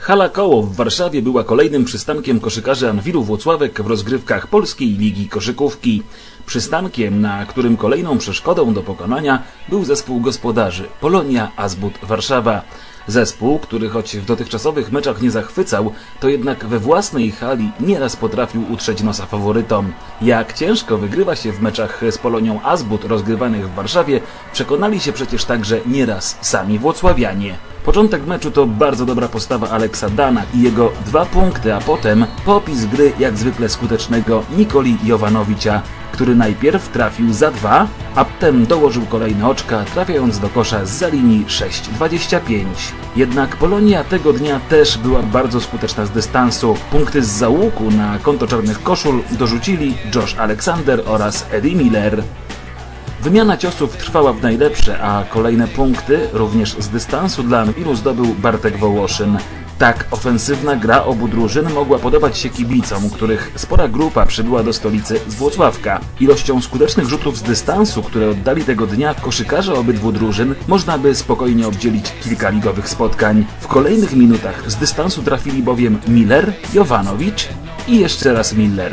Hala Koło w Warszawie była kolejnym przystankiem koszykarzy Anwilu Włocławek w rozgrywkach Polskiej Ligi Koszykówki. Przystankiem, na którym kolejną przeszkodą do pokonania był zespół gospodarzy Polonia Azbut Warszawa. Zespół, który choć w dotychczasowych meczach nie zachwycał, to jednak we własnej hali nieraz potrafił utrzeć nosa faworytom. Jak ciężko wygrywa się w meczach z Polonią Azbut rozgrywanych w Warszawie, przekonali się przecież także nieraz sami włocławianie. Początek meczu to bardzo dobra postawa Aleksa Dana i jego dwa punkty, a potem popis gry jak zwykle skutecznego Nikoli Jowanowicia, który najpierw trafił za dwa, a potem dołożył kolejne oczka, trafiając do kosza z za linii 6,25. Jednak Polonia tego dnia też była bardzo skuteczna z dystansu. Punkty z załuku na konto czarnych koszul dorzucili Josh Alexander oraz Eddie Miller. Wymiana ciosów trwała w najlepsze, a kolejne punkty, również z dystansu dla Anwilu zdobył Bartek Wołoszyn. Tak ofensywna gra obu drużyn mogła podobać się kibicom, których spora grupa przybyła do stolicy z Włocławka. Ilością skutecznych rzutów z dystansu, które oddali tego dnia koszykarze obydwu drużyn, można by spokojnie obdzielić kilka ligowych spotkań. W kolejnych minutach z dystansu trafili bowiem Miller, Jovanowicz i jeszcze raz Miller.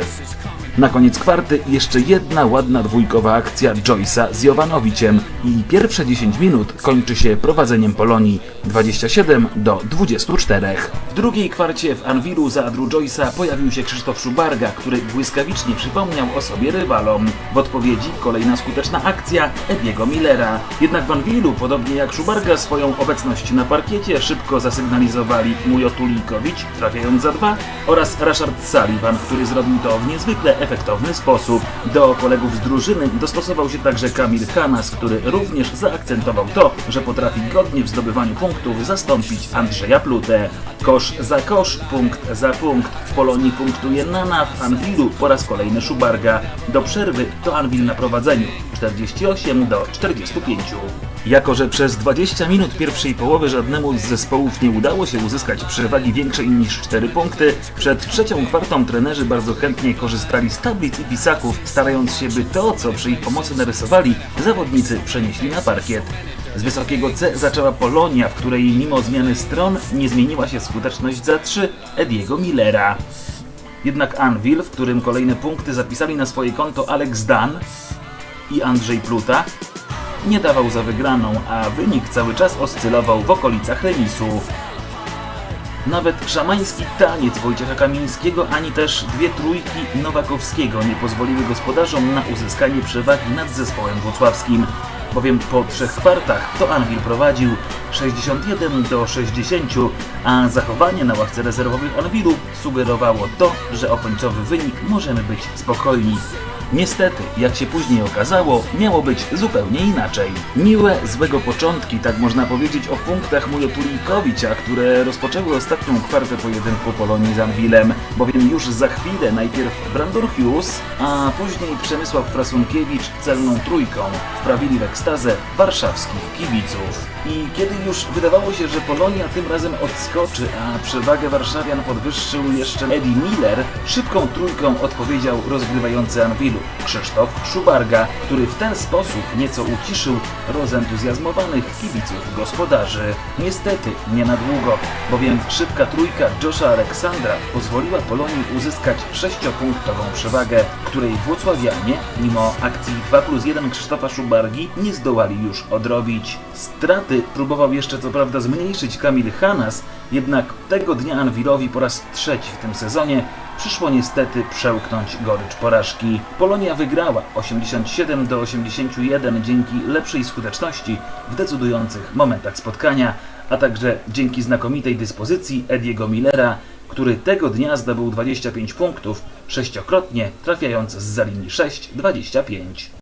Na koniec kwarty jeszcze jedna ładna dwójkowa akcja Joyce'a z Jovanowiciem i pierwsze 10 minut kończy się prowadzeniem Polonii 27 do 24. W drugiej kwarcie w Anwilu za Drew Joyce'a pojawił się Krzysztof Szubarga, który błyskawicznie przypomniał o sobie rywalom. W odpowiedzi kolejna skuteczna akcja Ediego Millera. Jednak w Anwilu, podobnie jak Szubarga, swoją obecność na parkiecie szybko zasygnalizowali Mujo Tulikowicz, trafiając za dwa, oraz Rashard Sullivan, który zrobił to w niezwykle efektowny sposób. Do kolegów z drużyny dostosował się także Kamil Hanas, który również zaakcentował to, że potrafi godnie w zdobywaniu punktów zastąpić Andrzeja Plutę. Kosz za kosz, punkt za punkt. W Polonii punktuje Nana, w Anwilu po raz kolejny Szubarga. Do przerwy to Anwil na prowadzeniu 48 do 45. Jako, że przez 20 minut pierwszej połowy żadnemu z zespołów nie udało się uzyskać przewagi większej niż 4 punkty, przed trzecią kwartą trenerzy bardzo chętnie korzystali z tablic i pisaków, starając się, by to, co przy ich pomocy narysowali, zawodnicy przenieśli na parkiet. Z wysokiego C zaczęła Polonia, w której mimo zmiany stron nie zmieniła się skuteczność za 3 Ediego Millera. Jednak Anvil, w którym kolejne punkty zapisali na swoje konto Alex Dan i Andrzej Pluta, nie dawał za wygraną, a wynik cały czas oscylował w okolicach remisu. Nawet szamański taniec Wojciecha Kamińskiego, ani też dwie trójki Nowakowskiego nie pozwoliły gospodarzom na uzyskanie przewagi nad zespołem włocławskim. Bowiem po trzech kwartach to Anvil prowadził 61 do 60, a zachowanie na ławce rezerwowych Anvilu sugerowało to, że o końcowy wynik możemy być spokojni. Niestety, jak się później okazało, miało być zupełnie inaczej. Miłe, złego początki, tak można powiedzieć o punktach Mujotulikowicza, które rozpoczęły ostatnią kwartę pojedynku Polonii z Anwilem, bowiem już za chwilę najpierw Brandon Hughes, a później Przemysław Frasunkiewicz celną trójką wprawili w ekstazę warszawskich kibiców. I kiedy już wydawało się, że Polonia tym razem odskoczy, a przewagę warszawian podwyższył jeszcze Eddie Miller, szybką trójką odpowiedział rozgrywający Anwilu Krzysztof Szubarga, który w ten sposób nieco uciszył rozentuzjazmowanych kibiców gospodarzy. Niestety nie na długo, bowiem szybka trójka Josha Aleksandra pozwoliła Polonii uzyskać sześciopunktową przewagę, której Włocławianie, mimo akcji 2 plus 1 Krzysztofa Szubargi, nie zdołali już odrobić. Straty próbował jeszcze co prawda zmniejszyć Kamil Hanas, jednak tego dnia Anwilowi po raz trzeci w tym sezonie przyszło niestety przełknąć gorycz porażki. Polonia wygrała 87 do 81 dzięki lepszej skuteczności w decydujących momentach spotkania, a także dzięki znakomitej dyspozycji Ediego Millera, który tego dnia zdobył 25 punktów, sześciokrotnie trafiając z za linii 6-25.